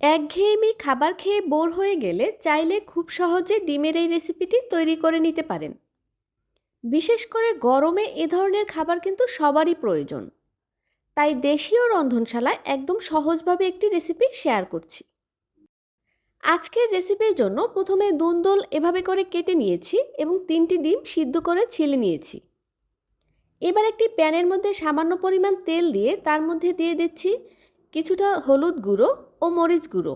একঘেয়েমি খাবার খেয়ে বোর হয়ে গেলে চাইলে খুব সহজে ডিমের এই রেসিপিটি তৈরি করে নিতে পারেন। বিশেষ করে গরমে এ ধরনের খাবার কিন্তু সবারই প্রয়োজন। তাই দেশীয় রন্ধনশালায় একদম সহজভাবে একটি রেসিপি শেয়ার করছি। আজকের রেসিপির জন্য প্রথমে দুন্দল এভাবে করে কেটে নিয়েছি এবং তিনটি ডিম সিদ্ধ করে ছিলে নিয়েছি। এবার একটি প্যানের মধ্যে সামান্য পরিমাণ তেল দিয়ে তার মধ্যে দিয়ে দিচ্ছি কিছুটা হলুদ গুঁড়ো ও মরিচ গুঁড়ো।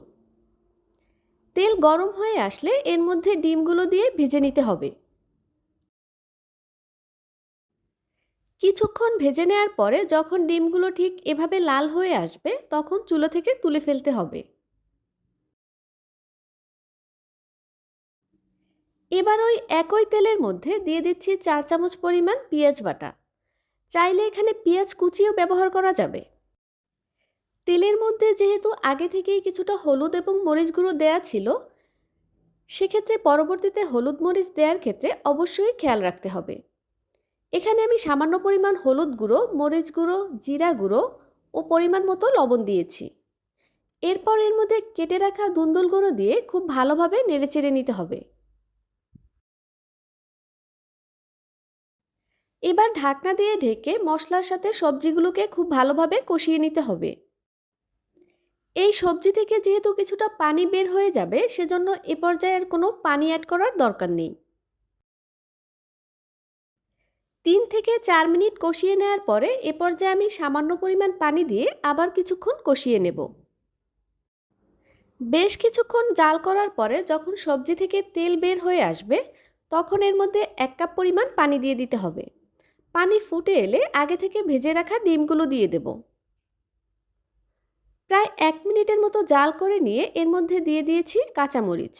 তেল গরম হয়ে আসলে এর মধ্যে ডিমগুলো দিয়ে ভেজে নিতে হবে। কিছুক্ষণ ভেজে নেওয়ার পরে যখন ডিমগুলো ঠিক এভাবে লাল হয়ে আসবে, তখন চুলো থেকে তুলে ফেলতে হবে। এবার ওই একই তেলের মধ্যে দিয়ে দিচ্ছি চার চামচ পরিমাণ পেঁয়াজ বাটা। চাইলে এখানে পেঁয়াজ কুচিও ব্যবহার করা যাবে। তেলের মধ্যে যেহেতু আগে থেকেই কিছুটা হলুদ এবং মরিচ গুঁড়ো দেয়া ছিল, সেক্ষেত্রে পরবর্তীতে হলুদ মরিচ দেওয়ার ক্ষেত্রে অবশ্যই খেয়াল রাখতে হবে। এখানে আমি সামান্য পরিমাণ হলুদ গুঁড়ো, মরিচ গুঁড়ো, জিরা গুঁড়ো ও পরিমাণ মতো লবণ দিয়েছি। এরপর এর মধ্যে কেটে রাখা দুন্দুল গুঁড়ো দিয়ে খুব ভালোভাবে নেড়েচেড়ে নিতে হবে। এবার ঢাকনা দিয়ে ঢেকে মশলার সাথে সবজিগুলোকে খুব ভালোভাবে কষিয়ে নিতে হবে। এই সবজি থেকে যেহেতু কিছুটা পানি বের হয়ে যাবে, সেজন্য এ পর্যায়ে আর কোনো পানি অ্যাড করার দরকার নেই। তিন থেকে চার মিনিট কষিয়ে নেওয়ার পরে এ পর্যায়ে আমি সামান্য পরিমাণ পানি দিয়ে আবার কিছুক্ষণ কষিয়ে নেব। বেশ কিছুক্ষণ জাল করার পরে যখন সবজি থেকে তেল বের হয়ে আসবে, তখন এর মধ্যে এক কাপ পরিমাণ পানি দিয়ে দিতে হবে। পানি ফুটে এলে আগে থেকে ভেজে রাখা ডিমগুলো দিয়ে দেব। প্রায় এক মিনিটের মতো জাল করে নিয়ে এর মধ্যে দিয়ে দিয়েছি কাঁচামরিচ।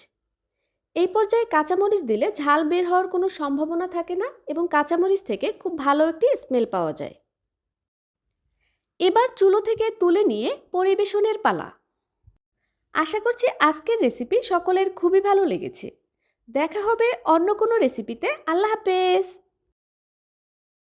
এই পর্যায়ে কাঁচামরিচ দিলে ঝাল বের হওয়ার কোনো সম্ভাবনা থাকে না এবং কাঁচামরিচ থেকে খুব ভালো একটি স্মেল পাওয়া যায়। এবার চুলো থেকে তুলে নিয়ে পরিবেশনের পালা। আশা করছি আজকের রেসিপি সকলের খুবই ভালো লেগেছে। দেখা হবে অন্য কোনো রেসিপিতে। আল্লাহ হাফেজ!